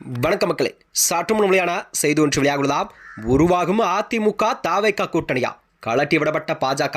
வணக்க மக்களே. சற்று முன்னிலையான செய்தி ஒன்று வெளியாகுள்ளதாம் உருவாகும் அதிமுக தாவைக்கா கூட்டணியா? கலட்டி விடப்பட்ட பாஜக.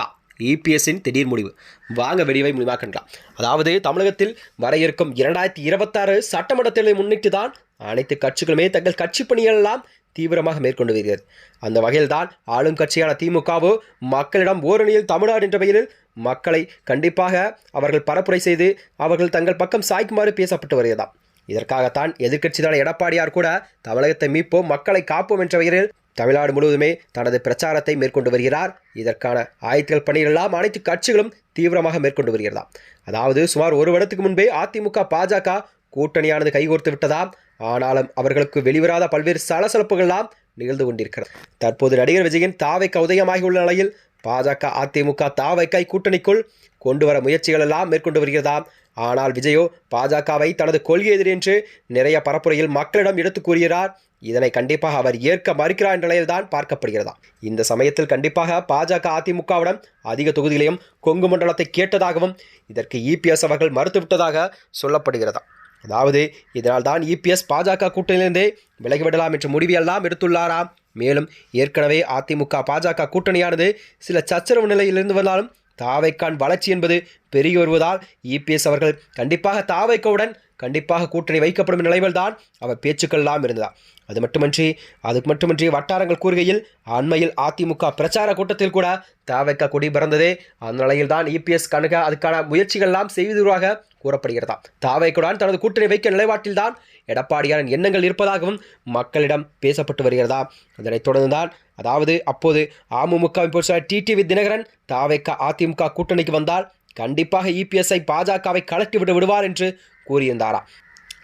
இபிஎஸ்ஸின் திடீர் முடிவு. வாங்க வெடிவை முடிவாக்கின்றான் அதாவது தமிழகத்தில் வர இருக்கும் இரண்டாயிரத்தி இருபத்தாறு சட்டமன்ற தேர்தலை முன்னிட்டு தான் அனைத்து கட்சிகளுமே தங்கள் கட்சி பணிகளெல்லாம் தீவிரமாக மேற்கொண்டு வருகிறது. அந்த வகையில்தான் ஆளும் கட்சியான திமுகவோ மக்களிடம் ஓரணியில் தமிழ்நாடு என்ற பெயரில் மக்களை கண்டிப்பாக அவர்கள் பரப்புரை செய்து அவர்கள் தங்கள் பக்கம் சாய்க்குமாறு பேசப்பட்டு வருகிறதாம். இதற்காகத்தான் எதிர்க்கட்சியான எடப்பாடியார் கூட தமிழகத்தை மீட்போம் மக்களை காப்போம் என்ற பெயரில் தமிழ்நாடு முழுவதுமே தனது பிரச்சாரத்தை மேற்கொண்டு வருகிறார். இதற்கான ஆயத்தல் பணிகளெல்லாம் அனைத்து கட்சிகளும் தீவிரமாக மேற்கொண்டு வருகிறதாம். அதாவது சுமார் ஒரு வருடத்துக்கு முன்பே அதிமுக பாஜக கூட்டணியானது கைகோர்த்து விட்டதாம் ஆனாலும் அவர்களுக்கு வெளிவராத பல்வேறு சலசலப்புகள்லாம் நிகழ்ந்து கொண்டிருக்கிறது. தற்போது நடிகர் விஜயின் தாவைக்க உதயமாகியுள்ள நிலையில் பாஜக அதிமுக தாவைக்காய் கூட்டணிக்குள் கொண்டு வர முயற்சிகள் எல்லாம் மேற்கொண்டு வருகிறதாம். ஆனால் விஜயோ பாஜகவை தனது கொள்கை எதிர் என்று நிறைய பரப்புரையில் மக்களிடம் எடுத்து கூறுகிறார். இதனை கண்டிப்பாக அவர் ஏற்க மறுக்கிறார் என்ற நிலையில்தான் பார்க்கப்படுகிறதா இந்த சமயத்தில் கண்டிப்பாக பாஜக அதிமுகவிடம் அதிக தொகுதிகளையும் கொங்கு மண்டலத்தை கேட்டதாகவும் இதற்கு இபிஎஸ் அவர்கள் மறுத்துவிட்டதாக சொல்லப்படுகிறதா அதாவது இதனால் தான் இபிஎஸ் பாஜக கூட்டணியிலிருந்தே விலகிவிடலாம் என்ற முடிவையெல்லாம் எடுத்துள்ளாராம். மேலும் ஏற்கனவே அதிமுக பாஜக கூட்டணியானது சில சச்சரவு நிலையிலிருந்து வந்தாலும் தாவைக்கான் வளர்ச்சி என்பது பெருகி வருவதால் இபிஎஸ் அவர்கள் கண்டிப்பாக தாவைக்கவுடன் கண்டிப்பாக கூட்டணி வைக்கப்படும் நிலையில்தான் அவர் பேச்சுக்கள்லாம் இருந்ததா. அது மட்டுமன்றி அது மட்டுமன்றி வட்டாரங்கள் கூறுகையில் அண்மையில் அதிமுக பிரச்சார கூட்டத்தில் கூட தாவைக்கா கொடி பிறந்ததே. அந்த நிலையில் தான் இபிஎஸ் கணக்க அதுக்கான முயற்சிகள்லாம் செய்வதாக கூறப்படுகிறதா? தாவைக்குடன் தனது கூட்டணி வைக்க நிலைப்பாட்டில்தான் எடப்பாடியாரின் எண்ணங்கள் இருப்பதாகவும் மக்களிடம் பேசப்பட்டு வருகிறதா? அதனைத் தொடர்ந்துதான் அதாவது அப்போது அமமுகவின் பொறுத்த டிடிவி தினகரன் தாவைக்கா அதிமுக கூட்டணிக்கு வந்தால் கண்டிப்பாக இபிஎஸ்ஐ பாஜகவை கலட்டி விட்டு விடுவார் என்று கூறியிருந்தாரா?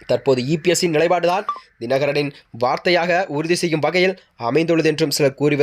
தற்போது இபிஎஸ்சின் நிலைப்பாடுதான் தினகரனின் வார்த்தையாக உறுதி செய்யும் வகையில் அமைந்துள்ளது என்றும் சிலர் கூறி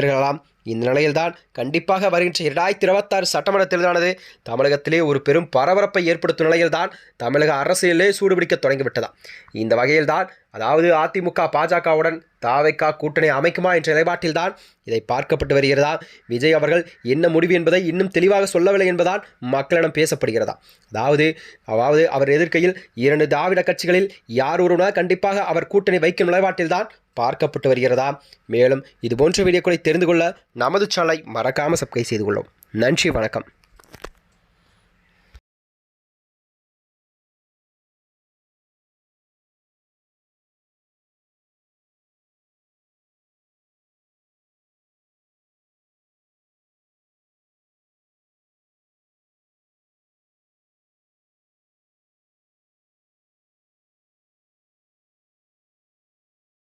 இந்த நிலையில்தான் கண்டிப்பாக வருகின்ற இரண்டாயிரத்தி இருபத்தாறு சட்டமன்ற தேர்தலானது தமிழகத்திலே ஒரு பெரும் பரபரப்பை ஏற்படுத்தும் நிலையில்தான் தமிழக அரசியலே சூடுபிடிக்க தொடங்கிவிட்டதா. இந்த வகையில்தான் அதாவது அதிமுக பாஜகவுடன் தாவைக்கா கூட்டணி அமைக்குமா என்ற நிலைப்பாட்டில்தான் இதை பார்க்கப்பட்டு வருகிறதா? விஜய் அவர்கள் என்ன முடிவு என்பதை இன்னும் தெளிவாக சொல்லவில்லை என்பதால் மக்களிடம் பேசப்படுகிறதா? அதாவது அதாவது அவர் எதிர்க்கையில் இரண்டு திராவிட கட்சிகளில் யார் ஒருவனா கண்டிப்பாக அவர் கூட்டணி வைக்கும் நிலைப்பாட்டில்தான் பார்க்கப்பட்டு வருகிறதா? மேலும் இது போன்ற வீடியோக்களை தெரிந்து கொள்ள நமது சேனலை மறக்காமல் சப்ஸ்கிரைப் செய்து கொள்ளும். நன்றி வணக்கம்.